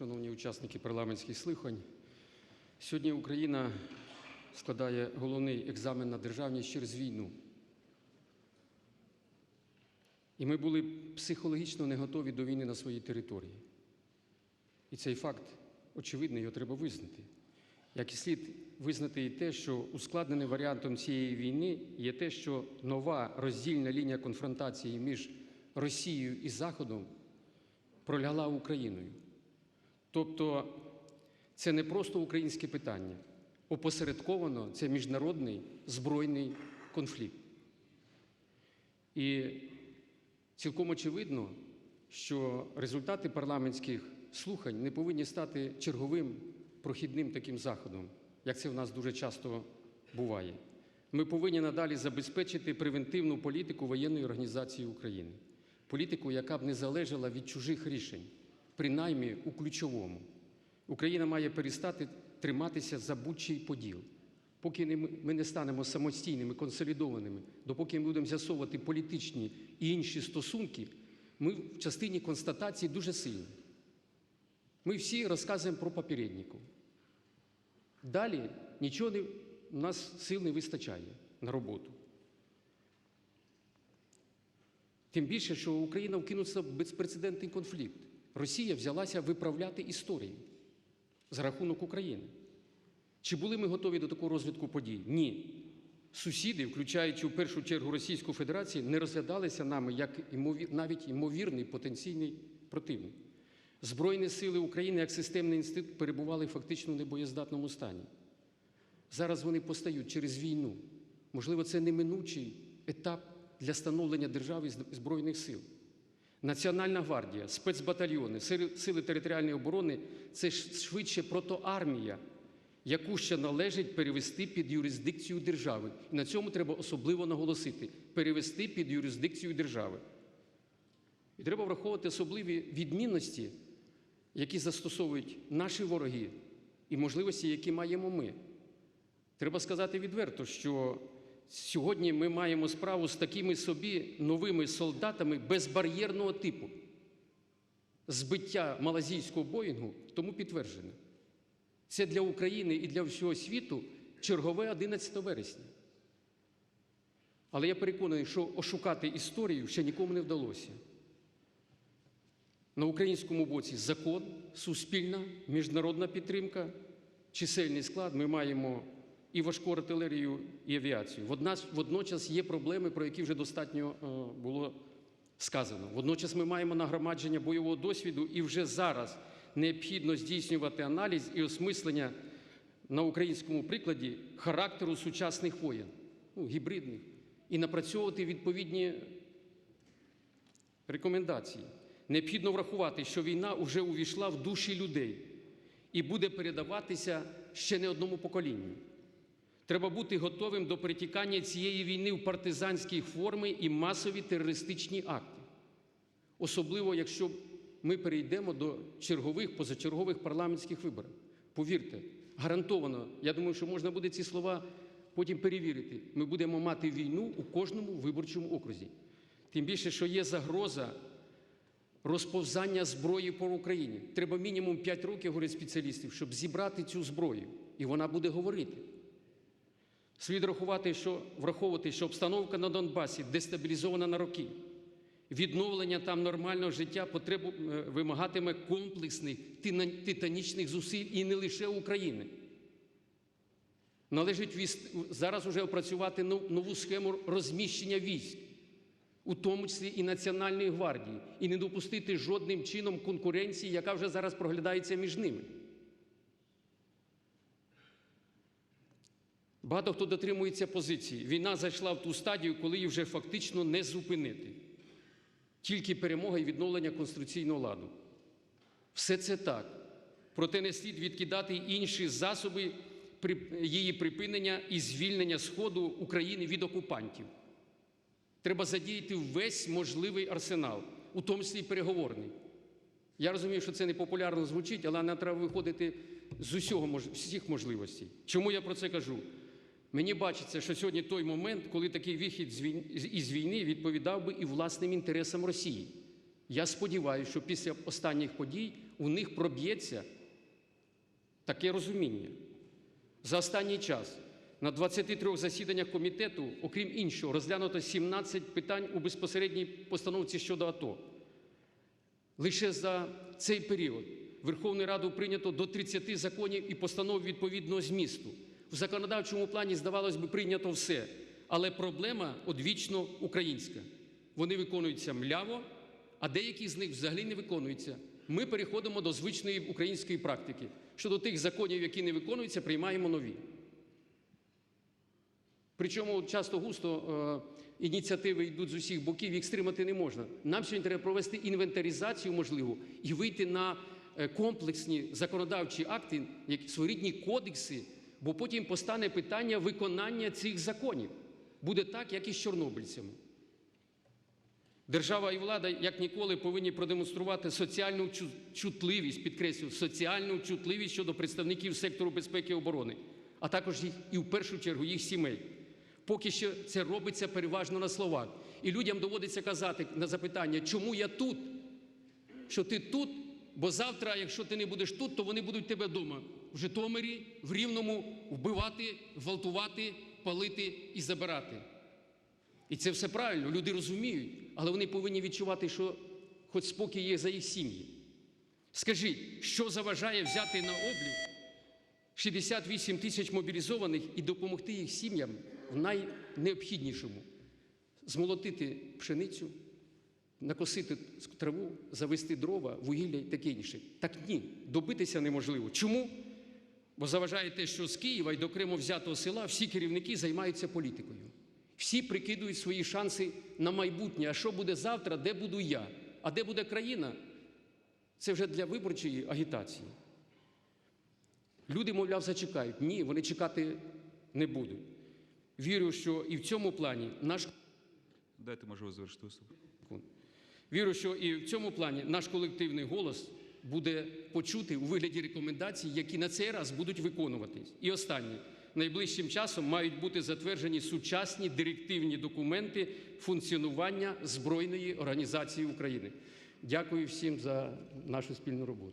шановні учасники парламентських слухань. Сьогодні Україна складає головний екзамен на державність через війну. І ми були психологічно не готові до війни на своїй території. І цей факт очевидний, його треба визнати. Як і слід визнати і те, що ускладненим варіантом цієї війни є те, що нова роздільна лінія конфронтації між Росією і Заходом пролягла Україною. Тобто це не просто українське питання, опосередковано це міжнародний збройний конфлікт. І цілком очевидно, що результати парламентських слухань не повинні стати черговим прохідним таким заходом, як це в нас дуже часто буває. Ми повинні надалі забезпечити превентивну політику воєнної організації України, політику, яка б не залежала від чужих рішень, принаймні у ключовому. Україна має перестати триматися за будь-чий поділ. Поки ми не станемо самостійними, консолідованими, допоки ми будемо з'ясовувати політичні і інші стосунки, ми в частині констатації дуже сильні. Ми всі розказуємо про попередників. Далі нічого не, у нас сил не вистачає на роботу. Тим більше, що Україна вкинуться в безпрецедентний конфлікт. Росія взялася виправляти історію за рахунок України. Чи були ми готові до такого розвитку подій? Ні. Сусіди, включаючи в першу чергу Російську Федерацію, не розглядалися нами як навіть ймовірний потенційний противник. Збройні сили України як системний інститут перебували фактично в небоєздатному стані. Зараз вони постають через війну. Можливо, це неминучий етап для становлення держави і Збройних сил. Національна гвардія, спецбатальйони, сили, територіальної оборони це швидше протоармія, яку ще належить перевести під юрисдикцію держави. І на цьому треба особливо наголосити: перевести під юрисдикцію держави. І треба враховувати особливі відмінності, які застосовують наші вороги, і можливості, які маємо ми. Треба сказати відверто, що сьогодні ми маємо справу з такими собі новими солдатами безбар'єрного типу. Збиття малазійського Боїнгу тому підтверджено. Це для України і для всього світу чергове 11 вересня. Але я переконаний, що ошукати історію ще нікому не вдалося. На українському боці закон, суспільна, міжнародна підтримка, чисельний склад. Ми маємо і важку артилерію, і авіацію. Водночас є проблеми, про які вже достатньо е, було сказано. Водночас ми маємо нагромадження бойового досвіду, і вже зараз необхідно здійснювати аналіз і осмислення на українському прикладі характеру сучасних воєн, ну, гібридних, і напрацьовувати відповідні рекомендації. Необхідно врахувати, що війна вже увійшла в душі людей і буде передаватися ще не одному поколінню. Треба бути готовим до перетікання цієї війни в партизанські форми і масові терористичні акти. Особливо, якщо ми перейдемо до чергових, позачергових парламентських виборів. Повірте, гарантовано, я думаю, що можна буде ці слова потім перевірити. Ми будемо мати війну у кожному виборчому окрузі. Тим більше, що є загроза розповзання зброї по Україні. Треба мінімум 5 років, говорять спеціалістів, щоб зібрати цю зброю. І вона буде говорити. Слід рахувати, що, враховувати, що обстановка на Донбасі дестабілізована на роки. Відновлення там нормального життя потребу, е, вимагатиме комплексних титанічних зусиль і не лише України. Належить зараз уже опрацювати нов- нову схему розміщення військ, у тому числі і Національної гвардії, і не допустити жодним чином конкуренції, яка вже зараз проглядається між ними. Багато хто дотримується позиції. Війна зайшла в ту стадію, коли її вже фактично не зупинити. Тільки перемога і відновлення конституційного ладу. Все це так. Проте не слід відкидати інші засоби її припинення і звільнення Сходу України від окупантів. Треба задіяти весь можливий арсенал, у тому числі й переговорний. Я розумію, що це не популярно звучить, але нам треба виходити з усього всіх можливостей. Чому я про це кажу? Мені бачиться, що сьогодні той момент, коли такий вихід із війни відповідав би і власним інтересам Росії. Я сподіваюся, що після останніх подій у них проб'ється таке розуміння. За останній час на 23 засіданнях комітету, окрім іншого, розглянуто 17 питань у безпосередній постановці щодо АТО. Лише за цей період Верховною Радою прийнято до 30 законів і постанов відповідного змісту. В законодавчому плані, здавалось би, прийнято все, але проблема одвічно українська. Вони виконуються мляво, а деякі з них взагалі не виконуються. Ми переходимо до звичної української практики. Щодо тих законів, які не виконуються, приймаємо нові. Причому часто густо е, ініціативи йдуть з усіх боків, їх стримати не можна. Нам сьогодні треба провести інвентаризацію можливу і вийти на е, комплексні законодавчі акти, як своєрідні кодекси, бо потім постане питання виконання цих законів. Буде так, як і з чорнобильцями. Держава і влада як ніколи повинні продемонструвати соціальну чутливість, підкреслюю, соціальну чутливість щодо представників сектору безпеки і оборони, а також їх і в першу чергу їх сімей. Поки що це робиться переважно на словах. І людям доводиться казати на запитання, чому я тут? Що ти тут, бо завтра, якщо ти не будеш тут, то вони будуть тебе вдома в Житомирі, в Рівному вбивати, гвалтувати, палити і забирати. І це все правильно, люди розуміють, але вони повинні відчувати, що хоч спокій є за їх сім'ї. Скажіть, що заважає взяти на облік 68 тисяч мобілізованих і допомогти їх сім'ям в найнеобхіднішому змолотити пшеницю, накосити траву, завести дрова, вугілля і таке інше. Так ні, добитися неможливо. Чому? Бо заважає те, що з Києва і до окремо взятого села всі керівники займаються політикою. Всі прикидують свої шанси на майбутнє. А що буде завтра, де буду я? А де буде країна? Це вже для виборчої агітації. Люди, мовляв, зачекають. Ні, вони чекати не будуть. Вірю, що і в цьому плані наш Дайте можливість завершити виступ. Вірю, що і в цьому плані наш колективний голос буде почути у вигляді рекомендацій, які на цей раз будуть виконуватись. І останнє. Найближчим часом мають бути затверджені сучасні директивні документи функціонування Збройної організації України. Дякую всім за нашу спільну роботу.